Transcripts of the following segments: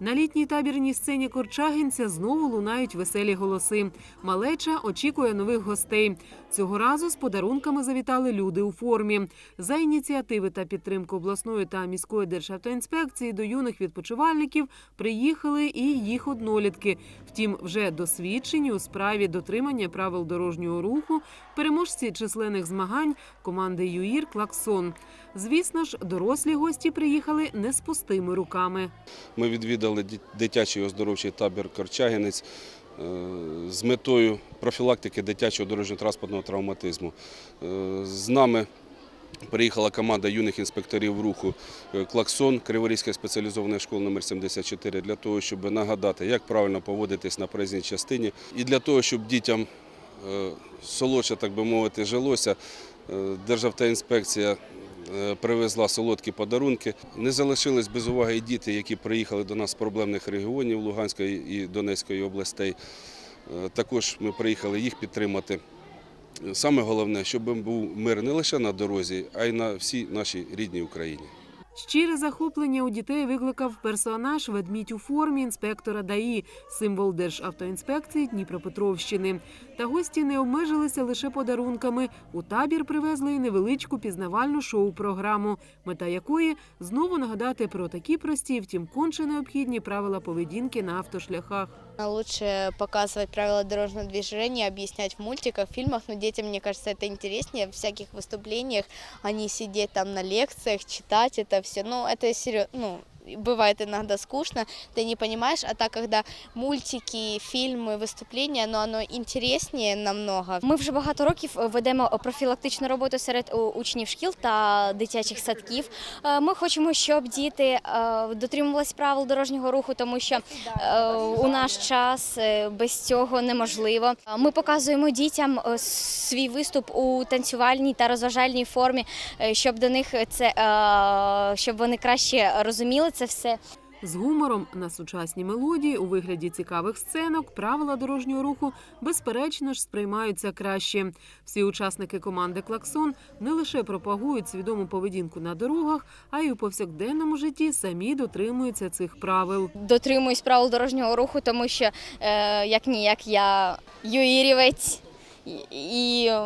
На літній табірній сцені Корчагінця знову лунають веселі голоси. Малеча очікує нових гостей. Цього разу з подарунками завітали люди у формі. За ініціативи та підтримку обласної та міської державтоінспекції до юних відпочивальників приїхали і їх однолітки. Втім, вже досвідчені у справі дотримання правил дорожнього руху, переможці численних змагань команди ЮІР Клаксон. Звісно ж, дорослі гості приїхали не з пустими руками. Ми відвідали ді- дитячий оздоровчий табір Корчагінець е, з метою профілактики дитячого дорожньо-транспортного травматизму. Е, З нами приїхала команда юних інспекторів руху е, Клаксон Криворізька спеціалізована школа номер 74 для того, щоб нагадати, як правильно поводитись на проїзній частині, і для того, щоб дітям солодше, так би мовити, жилося. Державтоінспекція привезла солодкі подарунки. Не залишились без уваги і діти, які приїхали до нас з проблемних регіонів Луганської і Донецької областей. Е, Також ми приїхали їх підтримати. Саме головне, щоб був мир не лише на дорозі, а й на всій нашій рідній Україні. Щире захоплення у дітей викликав персонаж ведмідь у формі інспектора ДАІ, символ Державтоінспекції Дніпропетровщини. Та гості не обмежилися лише подарунками. У табір привезли й невеличку пізнавальну шоу-програму, мета якої знову нагадати про такі прості, втім конче необхідні правила поведінки на автошляхах. Лучше показывать правила дорожного движения, объяснять в мультиках, фильмах, но детям, мне кажется, это интереснее в всяких выступлениях, а не сидеть там на лекциях, читать это все. Ну, это серьезно, ну, бывает иногда скучно, ты не понимаешь, а так, когда мультики, фильмы, выступления, но оно интереснее намного. Ми вже багато років ведемо профілактичну роботу серед у- учнів шкіл та дитячих садків. Е, Ми хочемо, щоб діти е, дотримувались правил дорожнього руху, тому що е, у наш час е, без цього неможливо. Е, Ми показуємо дітям е, свій виступ у танцювальній та розважальній формі, е, щоб до них це е, щоб вони краще розуміли це все. З гумором на сучасні мелодії у вигляді цікавих сценок правила дорожнього руху безперечно ж сприймаються краще. Всі учасники команди Клаксон не лише пропагують свідому поведінку на дорогах, а й у повсякденному житті самі дотримуються цих правил. дотримуюсь правил дорожнього руху, тому що е, як ніяк я юїрівець, і, е,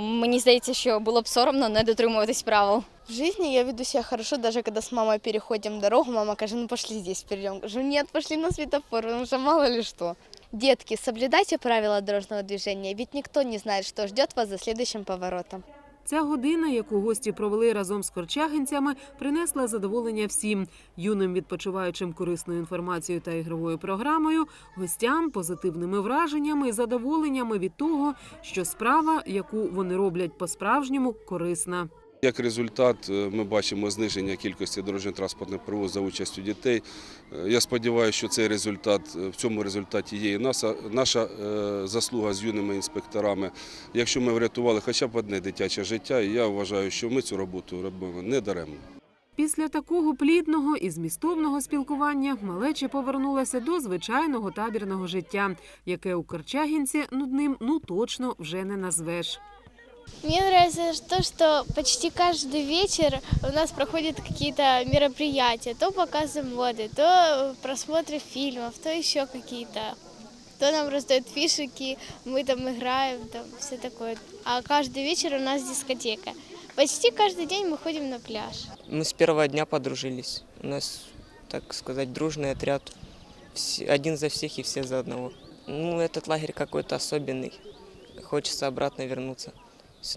мені здається, що було б соромно не дотримуватись правил. В жизни я веду себя хорошо, даже когда с мамой переходим дорогу, мама говорит, ну пошли здесь перейдем. Я Говорю, нет, пошли на светофор, потому что мало ли что. Детки, соблюдайте правила дорожного движения, ведь никто не знает, что ждет вас за следующим поворотом. Ця година, яку гості провели разом з корчагинцями, принесла задоволення всім юним відпочиваючим корисною інформацією та ігровою програмою, гостям позитивними враженнями і задоволеннями від того, що справа, яку вони роблять по-справжньому, корисна. Як результат, е, ми бачимо зниження кількості дорожньо-транспортних пригод за участю дітей. Е, Я сподіваюся, що цей результат е, в цьому результаті є і наша, наша заслуга з юними інспекторами. Якщо ми врятували хоча б одне дитяче життя, я вважаю, що ми цю роботу робимо не даремно. Після такого плідного і змістовного спілкування малеча повернулася до звичайного табірного життя, яке у Корчагінці нудним ну точно вже не назвеш. Мне нравится то, что почти каждый вечер у нас проходят какие-то мероприятия. То показы моды, то просмотры фильмов, то еще какие-то. То нам раздают фишики, мы там играем, там все такое. А каждый вечер у нас дискотека. Почти каждый день мы ходим на пляж. Мы с первого дня подружились. У нас, так сказать, дружный отряд. Один за всех и все за одного. Ну, этот лагерь какой-то особенный. Хочется обратно вернуться It's